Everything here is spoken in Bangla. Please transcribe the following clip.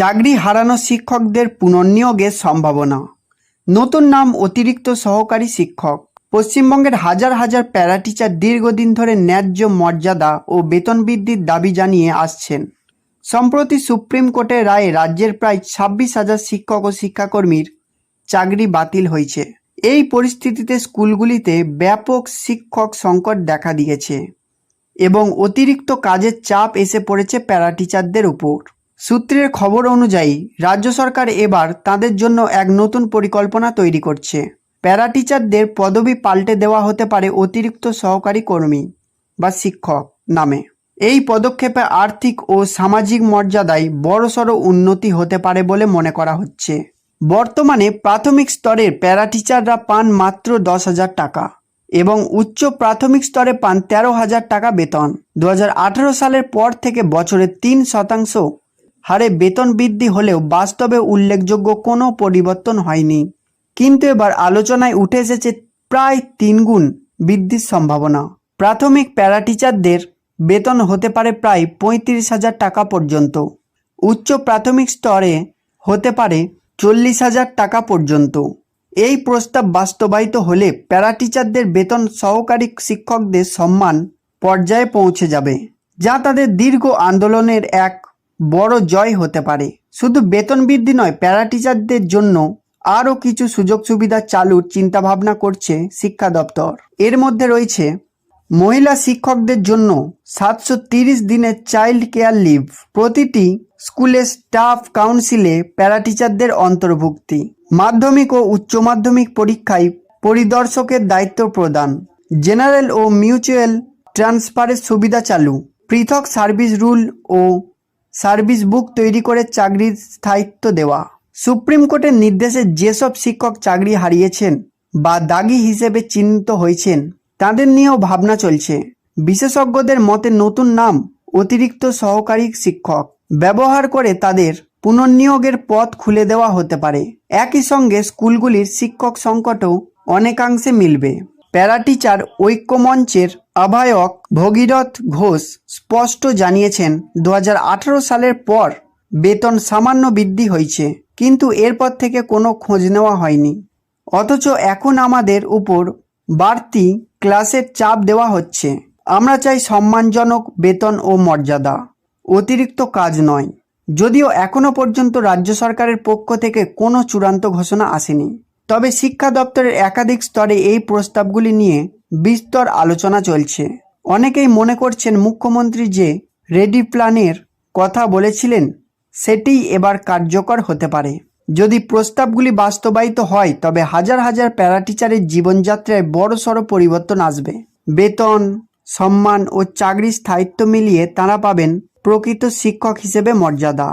চাকরি হারানো শিক্ষকদের পুনর্নিয়োগের সম্ভাবনা। নতুন নাম অতিরিক্ত সহকারী শিক্ষক। পশ্চিমবঙ্গের হাজার হাজার প্যারাটিচার দীর্ঘদিন ধরে ন্যায্য মর্যাদা ও বেতন বৃদ্ধির দাবি জানিয়ে আসছেন। সম্প্রতি সুপ্রিম কোর্টের রায়ে রাজ্যের প্রায় ছাব্বিশ হাজার শিক্ষক ও শিক্ষাকর্মীর চাকরি বাতিল হয়েছে। এই পরিস্থিতিতে স্কুলগুলিতে ব্যাপক শিক্ষক সংকট দেখা দিয়েছে এবং অতিরিক্ত কাজের চাপ এসে পড়েছে প্যারাটিচারদের উপর। সূত্রের খবর অনুযায়ী, রাজ্য সরকার এবার তাদের জন্য এক নতুন পরিকল্পনা তৈরি করছে। প্যারা টিচারদের পদবি পাল্টে দেওয়া হতে পারে অতিরিক্ত সহকারী কর্মী বা শিক্ষক নামে। এই পদক্ষেপে আর্থিক ও সামাজিক মর্যাদায় বড়সড় উন্নতি হতে পারে বলে মনে করা হচ্ছে। বর্তমানে প্রাথমিক স্তরের প্যারা টিচাররা পান মাত্র দশ হাজার টাকা এবং উচ্চ প্রাথমিক স্তরে পান তেরো হাজার টাকা বেতন। দু হাজার আঠারো সালের পর থেকে বছরে তিন শতাংশ হারে বেতন বৃদ্ধি হলেও বাস্তবে উল্লেখযোগ্য কোনো পরিবর্তন হয়নি। কিন্তু এবার আলোচনায় উঠে এসেছে প্রায় তিনগুণ বৃদ্ধির সম্ভাবনা। প্রাথমিক প্যারা টিচারদের বেতন হতে পারে প্রায় পঁয়ত্রিশ হাজার টাকা পর্যন্ত। উচ্চ প্রাথমিক স্তরে হতে পারে চল্লিশ হাজার টাকা পর্যন্ত। এই প্রস্তাব বাস্তবায়িত হলে প্যারা টিচারদের বেতন সহকারী শিক্ষকদের সম্মান পর্যায়ে পৌঁছে যাবে, যা তাদের দীর্ঘ আন্দোলনের এক বড় জয় হতে পারে। শুধু বেতন বৃদ্ধি নয় প্যারা টিচারদের জন্য আরও কিছু সুযোগ সুবিধা চালুর চিন্তাভাবনা করছে শিক্ষা দপ্তর। এর মধ্যে রয়েছে, মহিলা শিক্ষকদের জন্য সাতশো তিরিশ দিনের চাইল্ড কেয়ার লিভ। প্রতিটি স্কুলের স্টাফ কাউন্সিলে প্যারা টিচারদের অন্তর্ভুক্তি। মাধ্যমিক ও উচ্চ মাধ্যমিক পরীক্ষায় পরিদর্শকের দায়িত্ব প্রদান। জেনারেল ও মিউচুয়াল ট্রান্সফারের সুবিধা চালু। পৃথক সার্ভিস রুল ও সার্ভিস বুক তৈরি করে চাকরির স্থায়িত্ব দেওয়া। সুপ্রিম কোর্টের নির্দেশে যেসব শিক্ষক চাকরি হারিয়েছেন বা দাগি হিসেবে চিহ্নিত হয়েছেন, তাদের নিয়েও ভাবনা চলছে। বিশেষজ্ঞদের মতে নতুন নাম, অতিরিক্ত সহকারী শিক্ষক ব্যবহার করে তাদের পুনর্নিয়োগের পথ খুলে দেওয়া হতে পারে। একই সঙ্গে স্কুলগুলির শিক্ষক সংকটও অনেকাংশে মিলবে। প্যারা টিচার ঐক্যমঞ্চের আহ্বায়ক ভগীরথ ঘোষ স্পষ্ট জানিয়েছেন দু হাজার আঠারো সালের পর বেতন সামান্য বৃদ্ধি হয়েছে, কিন্তু এরপর থেকে কোনো খোঁজ নেওয়া হয়নি। অথচ এখন আমাদের উপর বাড়তি ক্লাসের চাপ দেওয়া হচ্ছে। আমরা চাই সম্মানজনক বেতন ও মর্যাদা। অতিরিক্ত কাজ নয়। যদিও এখনও পর্যন্ত রাজ্য সরকারের পক্ষ থেকে কোনো চূড়ান্ত ঘোষণা আসেনি। তবে শিক্ষা দপ্তরের একাধিক স্তরে এই প্রস্তাবগুলি নিয়ে বিস্তর আলোচনা চলছে। অনেকেই মনে করছেন মুখ্যমন্ত্রী যে রেডি প্ল্যানের কথা বলেছিলেন, সেটিই এবার কার্যকর হতে পারে। যদি প্রস্তাবগুলি বাস্তবায়িত হয়, তবে হাজার হাজার প্যারাটিচারের জীবনযাত্রায় বড়সড় পরিবর্তন আসবে। বেতন, সম্মান ও চাকরির স্থায়িত্ব মিলিয়ে তাঁরা পাবেন প্রকৃত শিক্ষক হিসেবে মর্যাদা।